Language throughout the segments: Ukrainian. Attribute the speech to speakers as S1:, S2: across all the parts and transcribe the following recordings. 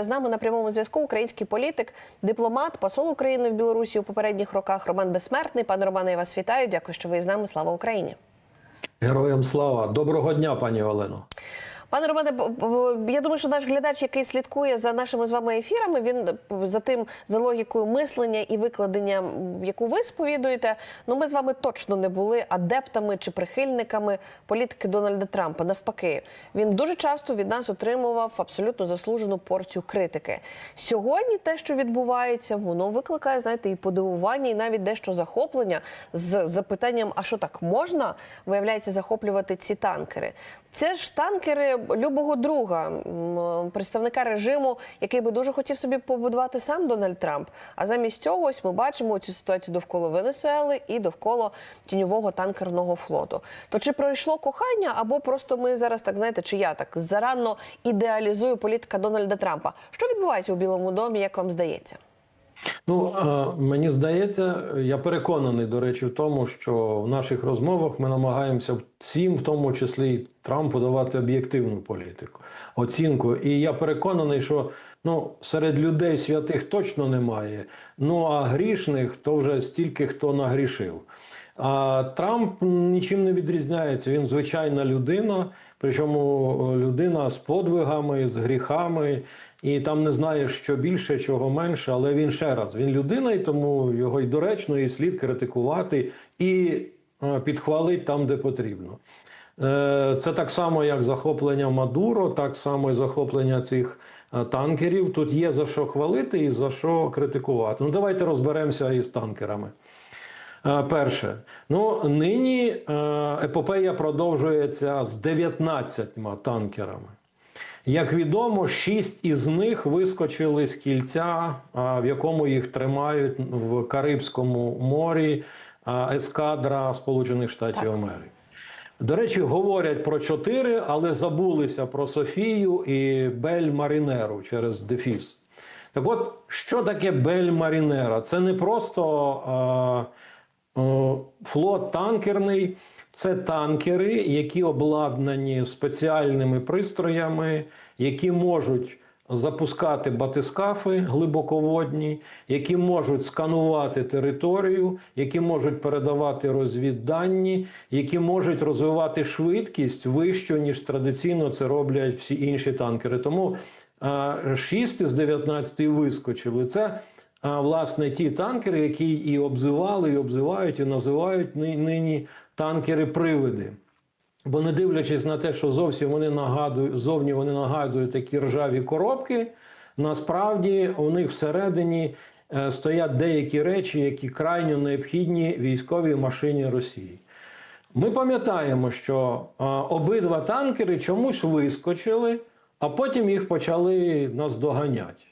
S1: З нами на прямому зв'язку український політик, дипломат, посол України в Білорусі у попередніх роках Роман Безсмертний. Пане Романе, я вас вітаю. Дякую, що ви з нами. Слава Україні.
S2: Героям слава! Доброго дня, пані Олено.
S1: Пане Романе, я думаю, що наш глядач, який слідкує за нашими з вами ефірами, він за тим за логікою мислення і викладення, яку ви сповідуєте. Ну ми з вами точно не були адептами чи прихильниками політики Дональда Трампа. Навпаки, він дуже часто від нас отримував абсолютно заслужену порцію критики. Сьогодні те, що відбувається, воно викликає, знаєте, і подивування, і навіть дещо захоплення з запитанням: а що так можна виявляється захоплювати ці танкери? Це ж танкери любого друга, представника режиму, який би дуже хотів собі побудувати сам Дональд Трамп. А замість цього ось ми бачимо цю ситуацію довкола Венесуели і довкола тіньового танкерного флоту. То чи пройшло кохання, або просто ми зараз так знаєте, чи я так заранно ідеалізую політика Дональда Трампа? Що відбувається у Білому домі, як вам здається?
S2: Ну е, мені здається, я переконаний, до речі, в тому, що в наших розмовах ми намагаємося всім, в тому числі і Трампу, давати об'єктивну політику, оцінку. І я переконаний, що ну серед людей святих точно немає. Ну а грішних то вже стільки хто нагрішив. А Трамп нічим не відрізняється. Він звичайна людина, причому людина з подвигами, з гріхами, і там не знає, що більше, чого менше. Але він ще раз він людина, і тому його й доречно, і слід критикувати і е, підхвалити там, де потрібно. Е, Це так само, як захоплення Мадуро, так само і захоплення цих е, танкерів. Тут є за що хвалити і за що критикувати. Ну давайте розберемося із танкерами. Перше, ну нині епопея продовжується з 19 танкерами. Як відомо, шість із них вискочили з кільця, в якому їх тримають в Карибському морі ескадра Сполучених Штатів Америки. До речі, говорять про чотири, але забулися про Софію і Бель Марінеру через Дефіс. Так от, що таке Бель Марінера? Це не просто е, е, флот танкерний, це танкери, які обладнані спеціальними пристроями, які можуть запускати батискафи глибоководні, які можуть сканувати територію, які можуть передавати розвіддані, які можуть розвивати швидкість вищу, ніж традиційно це роблять всі інші танкери. Тому а, 6 з 19 вискочили. Це власне ті танкери, які і обзивали, і обзивають, і називають нині танкери-привиди. Бо не дивлячись на те, що зовсім вони нагадують, зовні вони нагадують такі ржаві коробки, насправді у них всередині е, стоять деякі речі, які крайньо необхідні військовій машині Росії. Ми пам'ятаємо, що обидва танкери чомусь вискочили, а потім їх почали наздоганяти.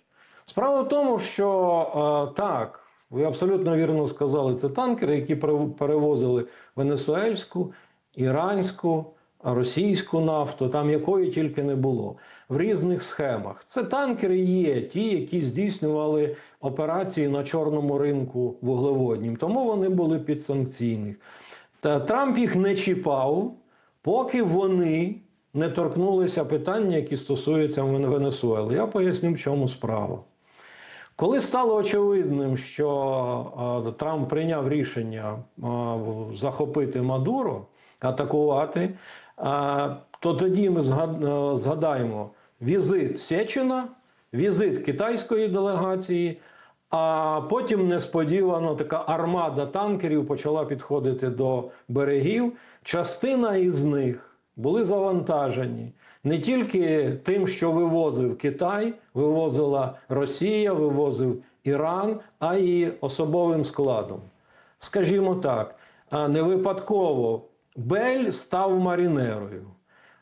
S2: Справа в тому, що е, так, ви абсолютно вірно сказали, це танкери, які перевозили венесуельську, іранську, російську нафту, там якої тільки не було в різних схемах. Це танкери є ті, які здійснювали операції на чорному ринку вуглеводнім, тому вони були підсанкційних. Та Трамп їх не чіпав, поки вони не торкнулися питання, які стосуються Венесуели. Я поясню, в чому справа. Коли стало очевидним, що Трамп прийняв рішення захопити Мадуро, атакувати, то тоді ми згадаємо візит Сечина, візит китайської делегації, а потім несподівано така армада танкерів почала підходити до берегів. Частина із них були завантажені не тільки тим, що вивозив Китай, вивозила Росія, вивозив Іран, а й особовим складом. Скажімо так, не випадково Бель став марінерою.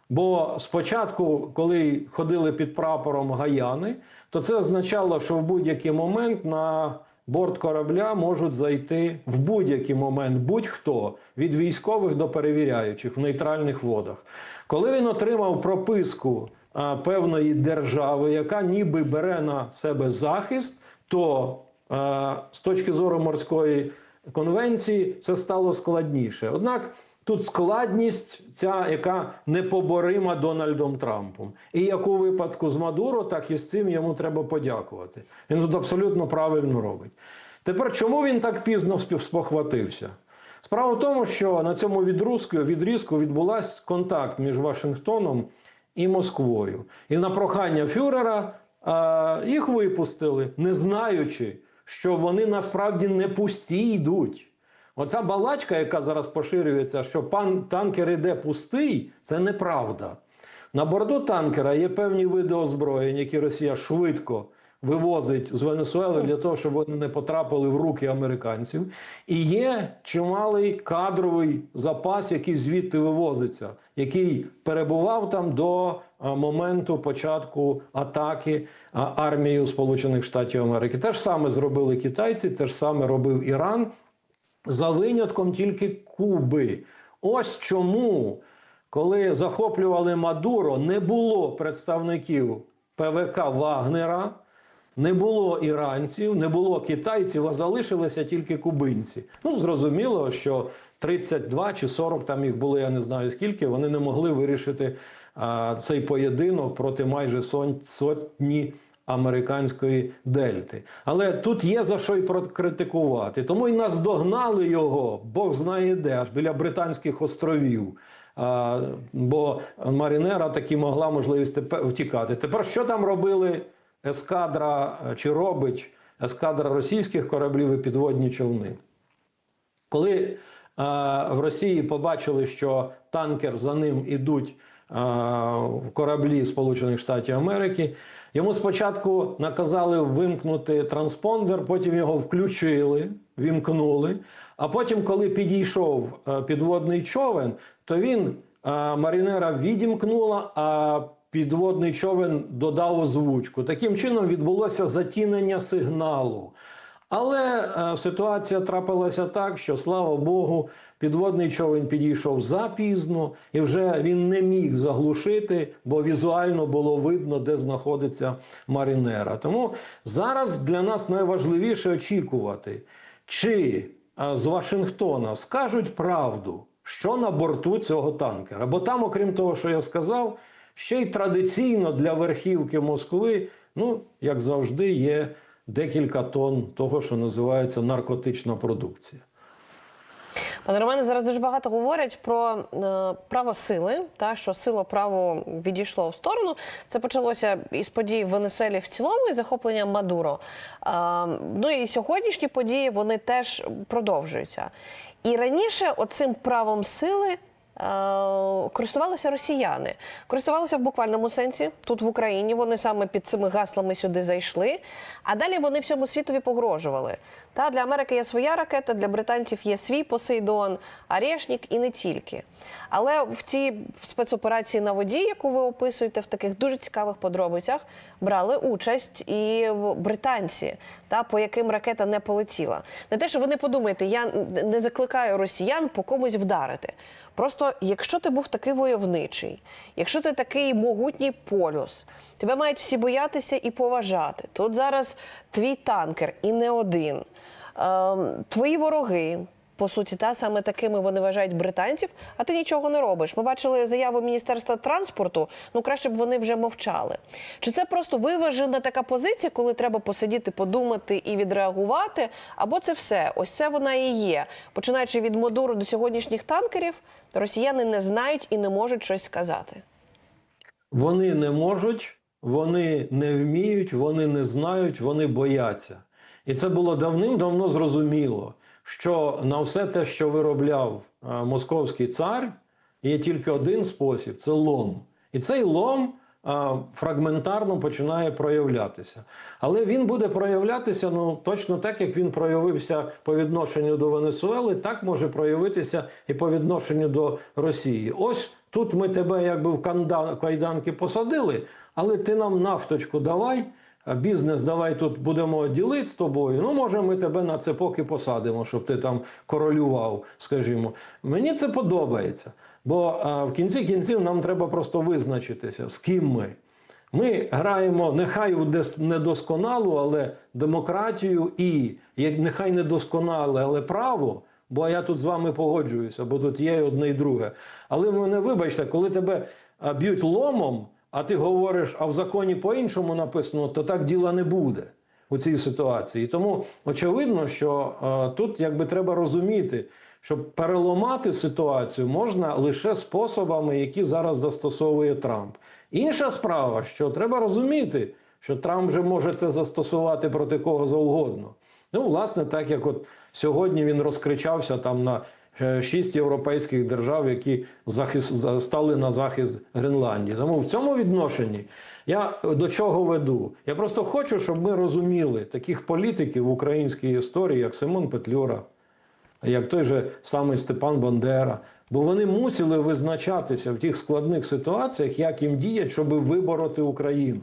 S2: Бо спочатку, коли ходили під прапором Гаяни, то це означало, що в будь-який момент на борт корабля можуть зайти в будь-який момент будь-хто від військових до перевіряючих в нейтральних водах. Коли він отримав прописку а, певної держави, яка ніби бере на себе захист, то а, з точки зору морської конвенції це стало складніше. Однак Тут складність, ця яка непоборима Дональдом Трампом. І як у випадку з Мадуро, так і з цим йому треба подякувати. Він тут абсолютно правильно робить. Тепер чому він так пізно спохватився? Справа в тому, що на цьому відрізку, відрізку відбулася контакт між Вашингтоном і Москвою. І на прохання Фюрера а, їх випустили, не знаючи, що вони насправді не пусті йдуть. Оця балачка, яка зараз поширюється, що пан танкер іде пустий, це неправда. На борту танкера є певні види озброєнь, які Росія швидко вивозить з Венесуели для того, щоб вони не потрапили в руки американців. І є чималий кадровий запас, який звідти вивозиться, який перебував там до моменту початку атаки армією Сполучених Штатів Америки. Те ж саме зробили китайці, те ж саме робив Іран за винятком тільки Куби. Ось чому, коли захоплювали Мадуро, не було представників ПВК Вагнера, не було іранців, не було китайців, а залишилися тільки кубинці. Ну, зрозуміло, що 32 чи 40 там їх було, я не знаю скільки, вони не могли вирішити а, цей поєдинок проти майже сотні американської дельти. Але тут є за що й прокритикувати. Тому й наздогнали його, Бог знає де, аж біля Британських островів. А, бо Марінера таки могла можливість втікати. Тепер що там робили ескадра е, чи робить ескадра російських кораблів і підводні човни? Коли е, в Росії побачили, що танкер за ним ідуть кораблі Сполучених Штатів Америки, йому спочатку наказали вимкнути транспондер, потім його включили, вімкнули. А потім, коли підійшов е, підводний човен, то він е, марінера відімкнула, а підводний човен додав озвучку. Таким чином відбулося затінення сигналу. Але е, ситуація трапилася так, що слава Богу, підводний човен підійшов запізно, і вже він не міг заглушити, бо візуально було видно, де знаходиться маринера. Тому зараз для нас найважливіше очікувати, чи е, з Вашингтона скажуть правду, що на борту цього танкера. Бо там, окрім того, що я сказав, ще й традиційно для верхівки Москви, ну як завжди, є декілька тонн того, що називається наркотична продукція.
S1: Пане Романе, зараз дуже багато говорять про е, право сили, та що сила право відійшло в сторону. Це почалося із подій в Венесуелі в цілому і захоплення Мадуро. Е, ну і сьогоднішні події вони теж продовжуються. І раніше оцим правом сили. Е, Користувалися росіяни, користувалися в буквальному сенсі. Тут в Україні вони саме під цими гаслами сюди зайшли. А далі вони всьому світові погрожували. Та для Америки є своя ракета, для британців є свій Посейдон, Арешнік і не тільки. Але в цій спецоперації на воді, яку ви описуєте в таких дуже цікавих подробицях, брали участь і британці, та по яким ракета не полетіла. Не те, що ви не подумаєте, я не закликаю росіян по комусь вдарити. Просто якщо ти був такий войовничий, якщо ти такий могутній полюс, тебе мають всі боятися і поважати. Тут зараз твій танкер і не один. Ем, твої вороги. По суті, та саме такими вони вважають британців, а ти нічого не робиш. Ми бачили заяву Міністерства транспорту. Ну краще б вони вже мовчали. Чи це просто виважена така позиція, коли треба посидіти, подумати і відреагувати? Або це все? Ось це вона і є. Починаючи від Модуру до сьогоднішніх танкерів, росіяни не знають і не можуть щось сказати.
S2: Вони не можуть, вони не вміють, вони не знають, вони бояться. І це було давним-давно зрозуміло, що на все те, що виробляв е, московський цар, є тільки один спосіб це лом. І цей лом е, фрагментарно починає проявлятися. Але він буде проявлятися ну, точно так, як він проявився по відношенню до Венесуели, так може проявитися і по відношенню до Росії. Ось тут ми тебе якби в кайданки посадили, але ти нам нафточку давай. Бізнес, давай тут будемо ділити з тобою. Ну, може, ми тебе на це поки посадимо, щоб ти там королював, скажімо. Мені це подобається. Бо а, в кінці кінців нам треба просто визначитися, з ким ми. Ми граємо нехай в недосконалу, але демократію і як нехай недосконале, але право бо я тут з вами погоджуюся, бо тут є одне і друге. Але мене вибачте, коли тебе б'ють ломом, а ти говориш, а в законі по-іншому написано, то так діла не буде у цій ситуації. Тому очевидно, що е, тут якби треба розуміти, що переламати ситуацію можна лише способами, які зараз застосовує Трамп. Інша справа, що треба розуміти, що Трамп вже може це застосувати проти кого завгодно. Ну, власне, так як от сьогодні він розкричався там на шість європейських держав, які захист, стали на захист Гренландії. Тому в цьому відношенні я до чого веду? Я просто хочу, щоб ми розуміли таких політиків в українській історії, як Симон Петлюра, як той же самий Степан Бандера. Бо вони мусили визначатися в тих складних ситуаціях, як їм діяти, щоб вибороти Україну.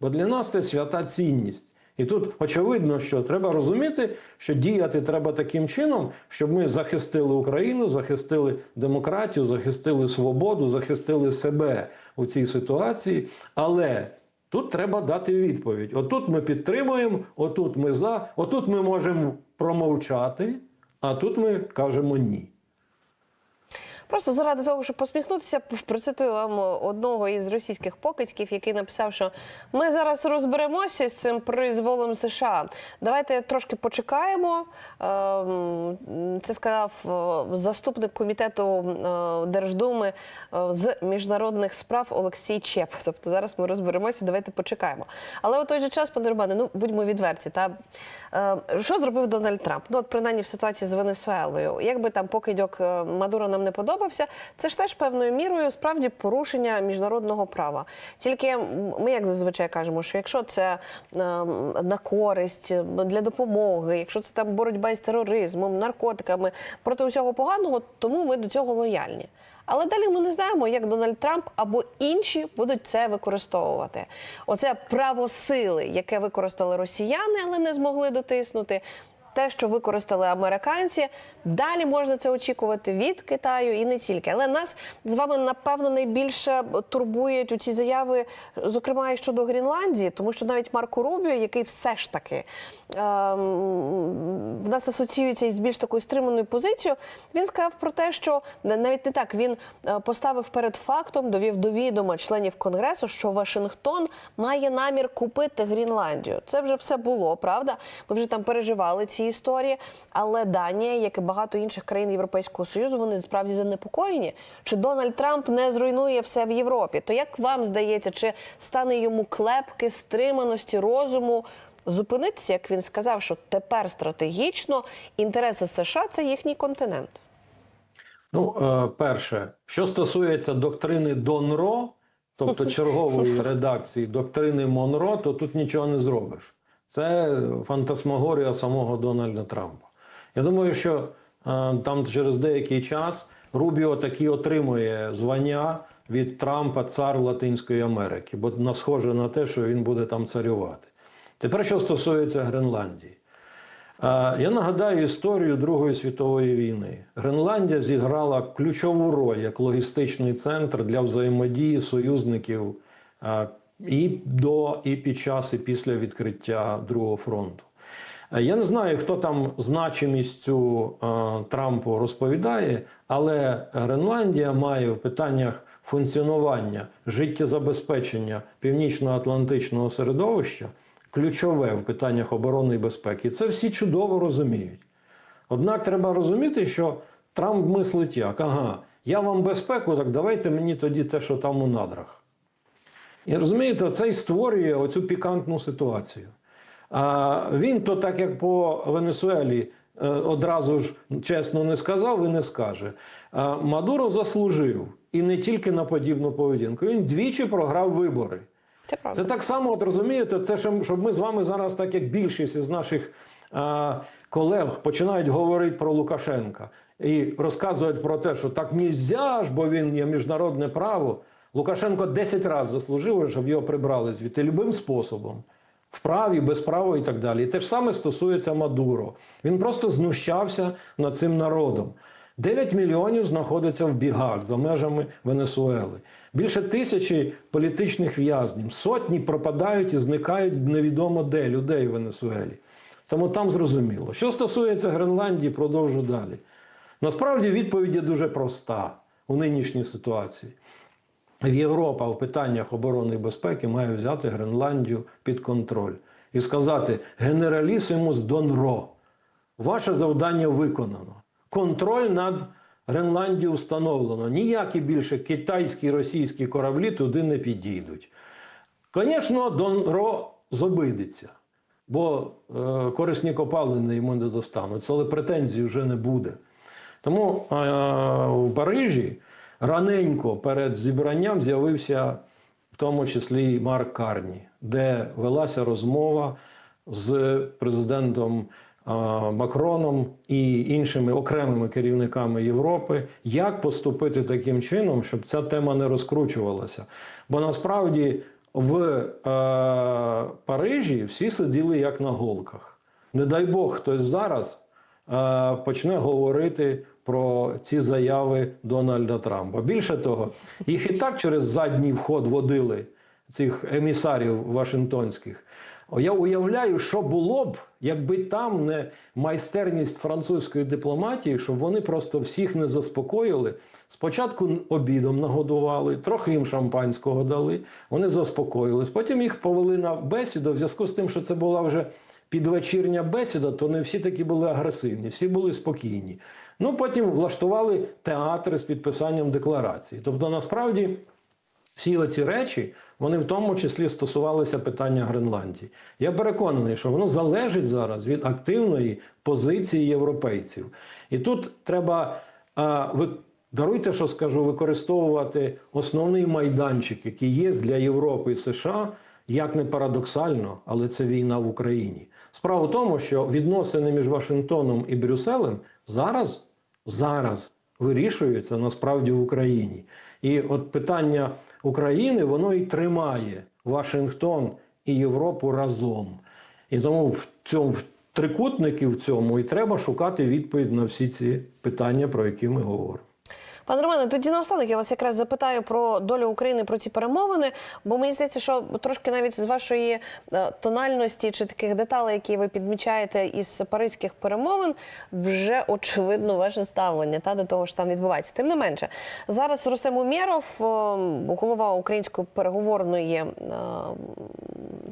S2: Бо для нас це свята цінність. І тут очевидно, що треба розуміти, що діяти треба таким чином, щоб ми захистили Україну, захистили демократію, захистили свободу, захистили себе у цій ситуації. Але тут треба дати відповідь: отут ми підтримуємо, отут ми за, отут ми можемо промовчати, а тут ми кажемо ні.
S1: Просто заради того, щоб посміхнутися, процитую вам одного із російських покидьків, який написав, що ми зараз розберемося з цим призволом США. Давайте трошки почекаємо. Ем, Це сказав е, заступник комітету е, Держдуми е, з міжнародних справ Олексій Чеп. Тобто зараз ми розберемося, давайте почекаємо. Але у той же час, пане Романе, ну будьмо відверті. Та що зробив Дональд Трамп? Ну от принаймні в ситуації з Венесуелою. Якби там покидьок Мадуро нам не подобався, це ж теж певною мірою справді порушення міжнародного права. Тільки ми, як зазвичай кажемо, що якщо це е, на користь для допомоги, якщо це там боротьба із тероризмом, наркотиками проти усього поганого, тому ми до цього лояльні. Але далі ми не знаємо, як Дональд Трамп або інші будуть це використовувати. Оце право сили, яке використали росіяни, але не змогли дотиснути. Те, що використали американці, далі можна це очікувати від Китаю і не тільки. Але нас з вами напевно найбільше турбують у ці заяви, зокрема і щодо Гренландії, тому що навіть Марко Рубіо, який все ж таки ем, в нас асоціюється із більш такою стриманою позицією, він сказав про те, що навіть не так він е, поставив перед фактом, довів до відома членів конгресу, що Вашингтон має намір купити Гренландію. Це вже все було, правда? Ми вже там переживали ці історії. Але Данія, як і багато інших країн Європейського союзу, вони справді занепокоєні. Чи Дональд Трамп не зруйнує все в Європі? То як вам здається, чи стане йому клепки, стриманості, розуму? Зупинитися, як він сказав, що тепер стратегічно інтереси США це їхній континент.
S2: Ну, е, перше, що стосується доктрини Донро, тобто чергової редакції доктрини Монро, то тут нічого не зробиш. Це фантасмагорія самого Дональда Трампа. Я думаю, що е, там через деякий час Рубіо таки отримує звання від Трампа цар Латинської Америки, бо на схоже на те, що він буде там царювати. Тепер, що стосується Гренландії. Е, Я нагадаю історію Другої світової війни. Гренландія зіграла ключову роль як логістичний центр для взаємодії союзників е, і до, і під час, і після відкриття Другого фронту. Е, Я не знаю, хто там значимість цю е, Трампу розповідає, але Гренландія має в питаннях функціонування життєзабезпечення північно-атлантичного середовища ключове в питаннях оборони і безпеки. Це всі чудово розуміють. Однак треба розуміти, що Трамп мислить як: ага, я вам безпеку, так давайте мені тоді те, що там у надрах. І розумієте, це і створює оцю пікантну ситуацію. А він то, так як по Венесуелі, е, одразу ж чесно не сказав і не скаже. А Мадуро заслужив і не тільки на подібну поведінку. Він двічі програв вибори.
S1: Це правда.
S2: Це так само, от розумієте, це щоб щоб ми з вами зараз, так як більшість із наших а, колег починають говорити про Лукашенка і розказують про те, що так нельзя ж, бо він є міжнародне право. Лукашенко 10 разів заслужив, щоб його прибрали звідти любим способом. Вправі, без права і так далі. І те ж саме стосується Мадуро. Він просто знущався над цим народом. 9 мільйонів знаходиться в бігах за межами Венесуели. Більше тисячі політичних в'язнів. Сотні пропадають і зникають невідомо де людей в Венесуелі. Тому там зрозуміло. Що стосується Гренландії, продовжу далі. Насправді відповідь є дуже проста у нинішній ситуації. Європа в питаннях оборони і безпеки має взяти Гренландію під контроль і сказати генералісимус донро. Ваше завдання виконано. Контроль над Гренландією встановлено. Ніякі більше китайські російські кораблі туди не підійдуть. Звісно, Донро зобидиться, бо е, корисні копалини йому не достануться, але претензій вже не буде. Тому е, в Парижі раненько перед зібранням з'явився в тому числі і Марк Карні, де велася розмова з президентом Макроном і іншими окремими керівниками Європи, як поступити таким чином, щоб ця тема не розкручувалася. Бо насправді в е, Парижі всі сиділи як на голках. Не дай Бог, хтось зараз е, почне говорити про ці заяви Дональда Трампа. Більше того, їх і так через задній вход водили цих емісарів Вашингтонських. Я уявляю, що було б, якби там не майстерність французької дипломатії, щоб вони просто всіх не заспокоїли. Спочатку обідом нагодували, трохи їм шампанського дали, вони заспокоїлись. Потім їх повели на бесіду. В зв'язку з тим, що це була вже підвечірня бесіда, то не всі такі були агресивні, всі були спокійні. Ну потім влаштували театри з підписанням декларації. Тобто, насправді. Всі оці речі, вони в тому числі стосувалися питання Гренландії. Я переконаний, що воно залежить зараз від активної позиції європейців. І тут треба, а, даруйте, що скажу, використовувати основний майданчик, який є для Європи і США, як не парадоксально, але це війна в Україні. Справа в тому, що відносини між Вашингтоном і Брюсселем зараз, зараз вирішуються насправді в Україні. І от питання України воно і тримає Вашингтон і Європу разом. І тому в цьому в трикутники в цьому і треба шукати відповідь на всі ці питання, про які ми говоримо.
S1: Пане Романе, тоді наостанок я вас якраз запитаю про долю України про ці перемовини, бо мені здається, що трошки навіть з вашої е, тональності чи таких деталей, які ви підмічаєте із паризьких перемовин, вже очевидно ваше ставлення та до того, що там відбувається. Тим не менше, зараз Рустем Умєров, е, голова української переговорної е,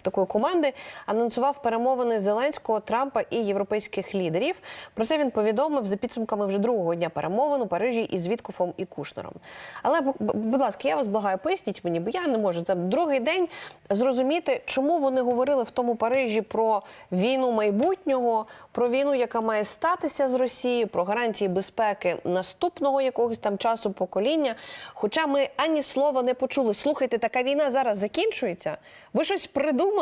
S1: такої команди, анонсував перемовини Зеленського, Трампа і європейських лідерів. Про це він повідомив за підсумками вже другого дня перемовин у Парижі із Віткофом і Кушнером. Але, бу- бу- будь ласка, я вас благаю, поясніть мені, бо я не можу там другий день зрозуміти, чому вони говорили в тому Парижі про війну майбутнього, про війну, яка має статися з Росією, про гарантії безпеки наступного якогось там часу покоління. Хоча ми ані слова не почули. Слухайте, така війна зараз закінчується. Ви щось придумали?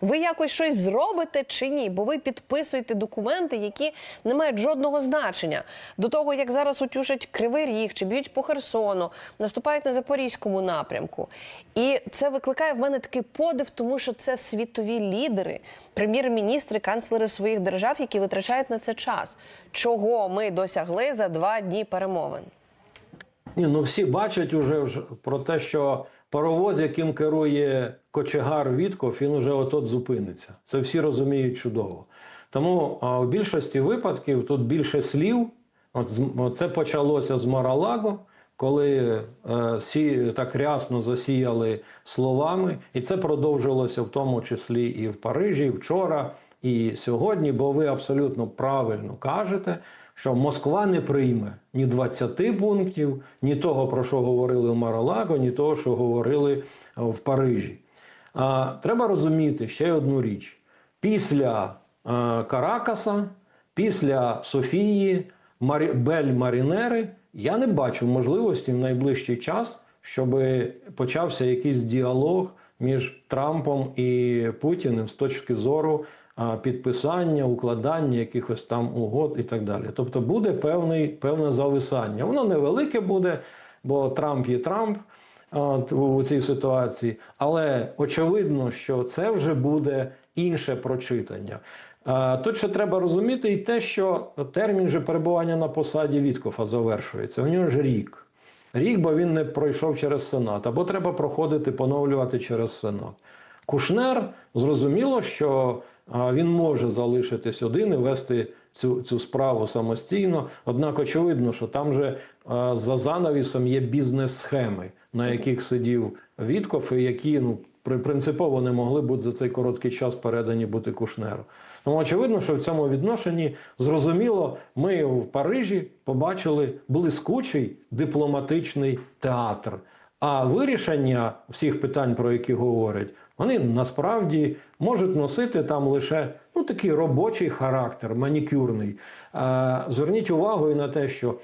S1: Ви якось щось зробите чи ні? Бо ви підписуєте документи, які не мають жодного значення. До того, як зараз утюшать Кривий Ріг чи б'ють по Херсону, наступають на Запорізькому напрямку. І це викликає в мене такий подив, тому що це світові лідери, прем'єр-міністри, канцлери своїх держав, які витрачають на це час. Чого ми досягли за два дні перемовин?
S2: Ні, ну всі бачать уже про те, що паровоз, яким керує кочегар Вітков, він уже от-от зупиниться. Це всі розуміють чудово. Тому а, в більшості випадків тут більше слів. От це почалося з Маралаго, коли е, всі так рясно засіяли словами, і це продовжилося в тому числі і в Парижі, і вчора, і сьогодні. Бо ви абсолютно правильно кажете, що Москва не прийме ні 20 пунктів, ні того, про що говорили в Маралаго, ні того, що говорили е, в Парижі. А треба розуміти ще одну річ: після е, Каракаса, після Софії, Марі... Бель Марінери, я не бачу можливості в найближчий час, щоб почався якийсь діалог між Трампом і Путіним з точки зору а, підписання, укладання якихось там угод і так далі. Тобто буде певний, певне зависання. Воно невелике буде, бо Трамп є Трамп от, у цій ситуації. Але очевидно, що це вже буде інше прочитання. Тут ще треба розуміти і те, що термін же перебування на посаді Віткофа завершується. У нього ж рік. Рік, бо він не пройшов через Сенат, або треба проходити, поновлювати через Сенат. Кушнер зрозуміло, що він може залишитись один і вести цю, цю справу самостійно. Однак очевидно, що там же за занавісом є бізнес-схеми, на яких сидів Вітков, і які ну при- принципово не могли бути за цей короткий час передані бути Кушнеру. Тому очевидно, що в цьому відношенні зрозуміло, ми в Парижі побачили блискучий дипломатичний театр. А вирішення всіх питань, про які говорять, вони насправді можуть носити там лише ну, такий робочий характер, манікюрний. Зверніть увагу і на те, що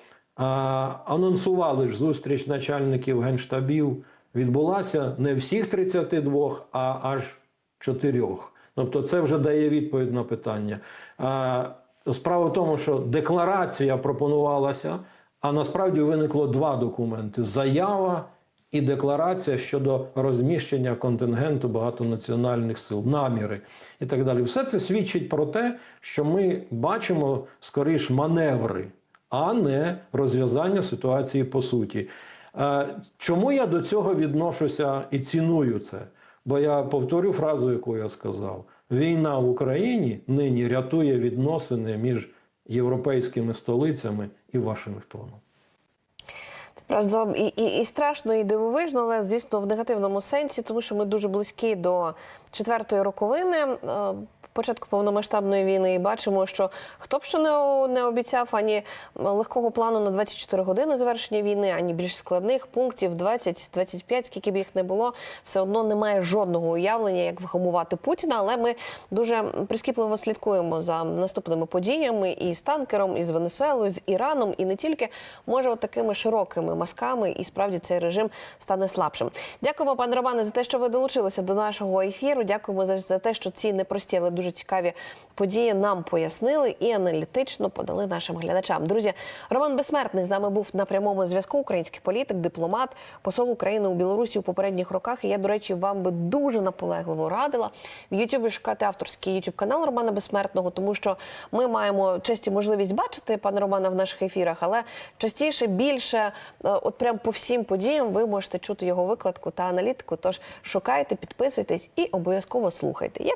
S2: анонсували ж зустріч начальників генштабів. Відбулася не всіх 32, а аж чотирьох. Тобто, це вже дає відповідь на питання. Справа в тому, що декларація пропонувалася, а насправді виникло два документи: заява і декларація щодо розміщення контингенту багатонаціональних сил, наміри і так далі. Все це свідчить про те, що ми бачимо скоріш маневри, а не розв'язання ситуації по суті. Е, Чому я до цього відношуся і ціную це? Бо я повторю фразу, яку я сказав: війна в Україні нині рятує відносини між європейськими столицями і Вашингтоном.
S1: Просто і, і, і страшно, і дивовижно, але звісно в негативному сенсі, тому що ми дуже близькі до четвертої роковини. Початку повномасштабної війни і бачимо, що хто б що не, не обіцяв ані легкого плану на 24 години завершення війни, ані більш складних пунктів 20-25, скільки б їх не було, все одно немає жодного уявлення, як вгамувати Путіна. Але ми дуже прискіпливо слідкуємо за наступними подіями і з танкером, і з Венесуелою, з Іраном, і не тільки може от такими широкими мазками, і справді цей режим стане слабшим. Дякуємо, пане Романе, за те, що ви долучилися до нашого ефіру. Дякуємо за те, що ці непрості, але дуже цікаві події нам пояснили і аналітично подали нашим глядачам. Друзі, Роман Безсмертний з нами був на прямому зв'язку. Український політик, дипломат, посол України у Білорусі у попередніх роках. І я, до речі, вам би дуже наполегливо радила в Ютубі шукати авторський Ютуб канал Романа Безсмертного, тому що ми маємо честі можливість бачити пана Романа в наших ефірах, але частіше більше, е, от прям по всім подіям, ви можете чути його викладку та аналітику. Тож шукайте, підписуйтесь і обов'язково слухайте.